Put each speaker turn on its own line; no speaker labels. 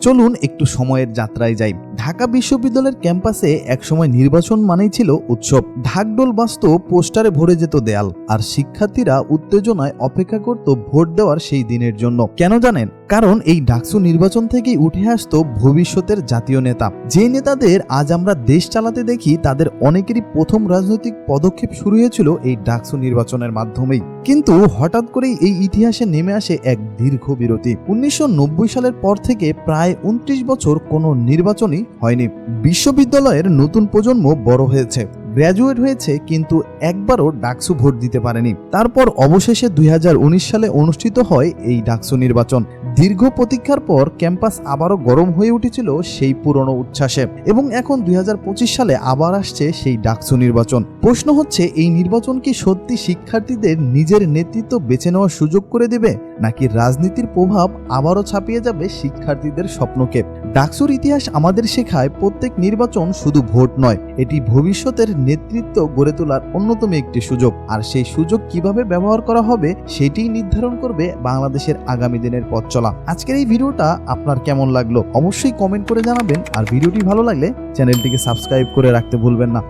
চলুন একটু সময়ের যাত্রায় যাই। ঢাকা বিশ্ববিদ্যালয়ের ক্যাম্পাসে একসময় নির্বাচন মানেই ছিল উৎসব। ঢাকডোল বাজত পোস্টারে ভরে যেত দেয়াল, আর শিক্ষার্থীরা উত্তেজনায় অপেক্ষা করত ভোট দেওয়ার সেই দিনের জন্য। কেন জানেন? কারণ এই ডাকসু নির্বাচন থেকেই উঠে আসতো ভবিষ্যতের জাতীয় নেতা। যে নেতাদের আজ আমরা দেশ চালাতে দেখি, তাদের অনেকেরই প্রথম রাজনৈতিক পদক্ষেপ শুরু হয়েছিল এই ডাকসু নির্বাচনের মাধ্যমেই। কিন্তু হঠাৎ করেই এই ইতিহাসে নেমে আসে এক দীর্ঘ বিরতি। উনিশশো নব্বই সালের পর থেকে প্রায় উনত্রিশ বছর কোনো নির্বাচনই হয়নি। বিশ্ববিদ্যালয়ের নতুন প্রজন্ম বড় হয়েছে। গ্র্যাজুয়েট হয়েছে, কিন্তু একবারও ডাকসু ভোট দিতে পারেনি। তারপর অবশেষে দুই হাজার উনিশ সালে অনুষ্ঠিত হয় এই ডাকসু নির্বাচন। দীর্ঘ প্রতীক্ষার পর ক্যাম্পাস আবারও গরম হয়ে উঠেছিল সেই পুরনো উচ্ছ্বাসে। এবং এখন দুই হাজার পঁচিশ সালে আবার আসছে সেই ডাকসু নির্বাচন। প্রশ্ন হচ্ছে, এই নির্বাচন কি সত্যি শিক্ষার্থীদের নিজের নেতৃত্ব বেছে নেওয়ার সুযোগ করে দেবে? নাকি রাজনীতির প্রভাব আবারও ছাপিয়ে যাবে শিক্ষার্থীদের স্বপ্নকে? ডাকসুর ইতিহাস আমাদের শেখায় প্রত্যেক নির্বাচন শুধু ভোট নয়, এটি ভবিষ্যতের নেতৃত্ব গড়ে তোলার অন্যতম একটি সুযোগ। আর সেই সুযোগ কীভাবে ব্যবহার করা হবে সেটি নির্ধারণ করবে বাংলাদেশের আগামী দিনের পথ চলা। আজকের এই ভিডিওটা আপনার কেমন লাগল? অবশ্যই কমেন্ট করে জানাবেন, আর ভিডিওটি ভালো লাগলে চ্যানেলটিকে সাবস্ক্রাইব করে রাখতে ভুলবেন না।